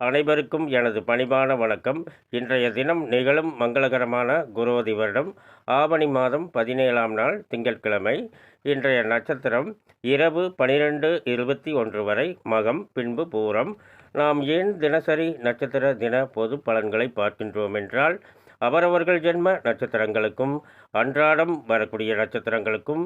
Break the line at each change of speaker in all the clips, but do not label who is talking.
அனைவருக்கும் எனது பணிவான வணக்கம். இன்றைய தினம் நிகழும் மங்களகரமான குரோதி வருடம் ஆவணி மாதம் பதினேழாம் நாள் திங்கட்கிழமை. இன்றைய நட்சத்திரம் இரவு பனிரெண்டு இருபத்தி ஒன்று வரை மகம் பின்பு பூரம். நாம் ஏன் தினசரி நட்சத்திர தின பொது பலன்களை பார்க்கின்றோம் என்றால் அவரவர்கள் ஜென்ம நட்சத்திரங்களுக்கும் அன்றாடம் வரக்கூடிய நட்சத்திரங்களுக்கும்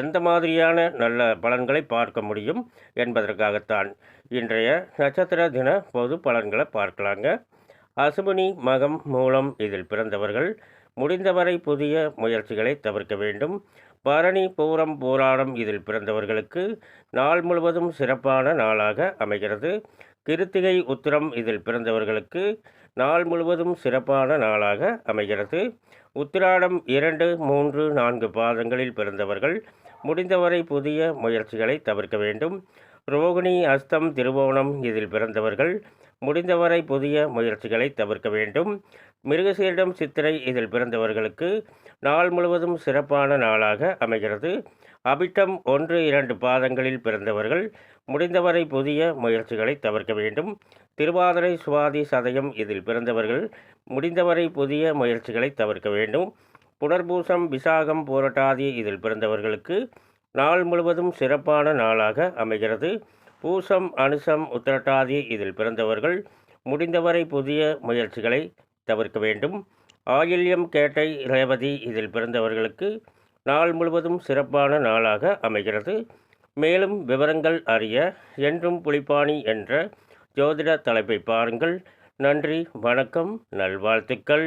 எந்த மாதிரியான நல்ல பலன்களை பார்க்க முடியும் என்பதற்காகத்தான் இன்றைய நட்சத்திர தின பொது பலன்களை பார்க்கலாங்க. அசுமினி மகம் மூலம் இதில் பிறந்தவர்கள் முடிந்தவரை புதிய முயற்சிகளை தவிர்க்க வேண்டும். பரணி பூரம் போராடம் இதில் பிறந்தவர்களுக்கு நாள் முழுவதும் சிறப்பான நாளாக அமைகிறது. கிருத்திகை உத்திரம் இதில் பிறந்தவர்களுக்கு நாள் முழுவதும் சிறப்பான நாளாக அமைகிறது. உத்திராடம் இரண்டு மூன்று நான்கு பாதங்களில் பிறந்தவர்கள் முடிந்தவரை புதிய முயற்சிகளை தவிர்க்க வேண்டும். ரோகிணி அஸ்தம் திருவோணம் இதில் பிறந்தவர்கள் முடிந்தவரை புதிய முயற்சிகளை தவிர்க்க வேண்டும். மிருகசீரிடம் சித்திரை இதில் பிறந்தவர்களுக்கு நாள் முழுவதும் சிறப்பான நாளாக அமைகிறது. அபிட்டம் ஒன்று இரண்டு பாதங்களில் பிறந்தவர்கள் முடிந்தவரை புதிய முயற்சிகளை தவிர்க்க வேண்டும். திருவாதிரை சுவாதி சதயம் இதில் பிறந்தவர்கள் முடிந்தவரை புதிய முயற்சிகளை தவிர்க்க வேண்டும். புனர்பூசம் விசாகம் போராட்டாதி இதில் பிறந்தவர்களுக்கு நாள் முழுவதும் சிறப்பான நாளாக அமைகிறது. பூசம் அனுசம் உத்திரட்டாதி இதில் பிறந்தவர்கள் முடிந்தவரை புதிய முயற்சிகளை தவிர்க்க வேண்டும். ஆயில்யம் கேட்டை ரேவதி இதில் பிறந்தவர்களுக்கு நாள் முழுவதும் சிறப்பான நாளாக அமைகிறது. மேலும் விவரங்கள் அறிய என்றும் புலிப்பாணி என்ற ஜோதிட தலைப்பை பாருங்கள். நன்றி வணக்கம் நல்வாழ்த்துக்கள்.